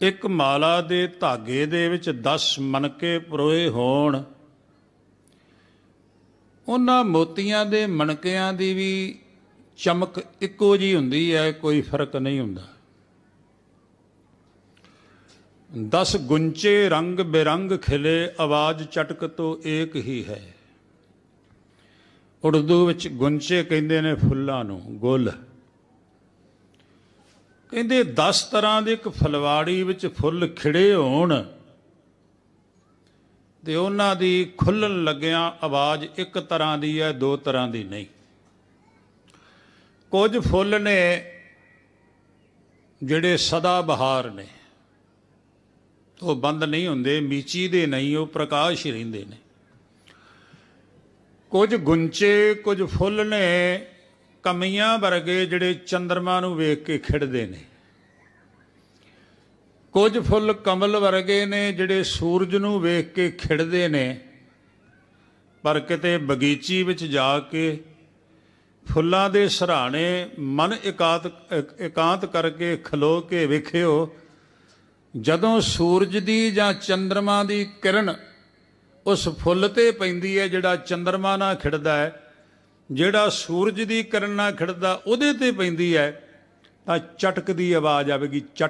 ਇੱਕ ਮਾਲਾ ਦੇ ਧਾਗੇ ਦੇ ਵਿੱਚ 10 ਮਣਕੇ ਪਰੋਏ ਹੋਣ। ਉਹਨਾਂ ਮੋਤੀਆਂ ਦੇ ਮਣਕਿਆਂ ਦੀ ਵੀ ਚਮਕ ਇੱਕੋ ਜੀ ਹੁੰਦੀ ਹੈ, ਕੋਈ ਫ਼ਰਕ ਨਹੀਂ ਹੁੰਦਾ। 10 ਗੁੰਚੇ ਰੰਗ ਬਿਰੰਗ ਖਿਲੇ, ਆਵਾਜ਼ ਚਟਕ ਤੋਂ ਏਕ ਹੀ ਹੈ। ਉਰਦੂ ਵਿੱਚ ਗੁੰਚੇ ਕਹਿੰਦੇ ਨੇ ਫੁੱਲਾਂ ਨੂੰ, ਗੁੱਲ। ਕਹਿੰਦੇ 10 ਤਰ੍ਹਾਂ ਦੇ ਇੱਕ ਫਲਵਾੜੀ ਵਿੱਚ ਫੁੱਲ ਖਿੜੇ ਹੋਣ ਤੇ ਉਹਨਾਂ ਦੀ ਖੁੱਲਣ ਲੱਗਿਆਂ ਆਵਾਜ਼ ਇੱਕ ਤਰ੍ਹਾਂ ਦੀ ਹੈ, ਦੋ ਤਰ੍ਹਾਂ ਦੀ ਨਹੀਂ। ਕੁਝ ਫੁੱਲ ਨੇ ਜਿਹੜੇ ਸਦਾ ਬਹਾਰ ਨੇ। ਉਹ ਬੰਦ ਨਹੀਂ ਹੁੰਦੇ, ਮੀਚੀ ਦੇ ਨਹੀਂ, ਉਹ ਪ੍ਰਕਾਸ਼ ਹੀ ਰਹਿੰਦੇ ਨੇ। ਕੁਝ ਗੁੰਚੇ, ਕੁਝ ਫੁੱਲ ਨੇ ਕਮੀਆਂ ਵਰਗੇ ਜਿਹੜੇ ਚੰਦਰਮਾ ਨੂੰ ਵੇਖ ਕੇ ਖਿੜਦੇ ਨੇ। ਕੁਝ ਫੁੱਲ ਕਮਲ ਵਰਗੇ ਨੇ ਜਿਹੜੇ ਸੂਰਜ ਨੂੰ ਵੇਖ ਕੇ ਖਿੜਦੇ ਨੇ, ਪਰ ਕਿਤੇ ਬਗੀਚੀ ਵਿੱਚ ਜਾ ਕੇ ਫੁੱਲਾਂ ਦੇ ਸਹਰਾਣੇ ਮਨ ਇਕਾਂਤ ਇਕਾਂਤ ਕਰਕੇ ਖਲੋ ਕੇ ਵੇਖਿਓ, ਜਦੋਂ ਸੂਰਜ ਦੀ ਜਾਂ ਚੰਦਰਮਾ ਦੀ ਕਿਰਨ ਉਸ ਫੁੱਲ ਤੇ ਪੈਂਦੀ ਹੈ ਜਿਹੜਾ ਚੰਦਰਮਾ ਨਾਲ ਖਿੜਦਾ ਹੈ ਜਿਹੜਾ ਸੂਰਜ ਦੀ ਕਿਰਨ ਨਾਲ ਖਿੜਦਾ ਉਹਦੇ ਤੇ ਪੈਂਦੀ ਹੈ, ਤਾਂ ਚਟਕ ਦੀ ਆਵਾਜ਼ ਆਵੇਗੀ, ਚਟ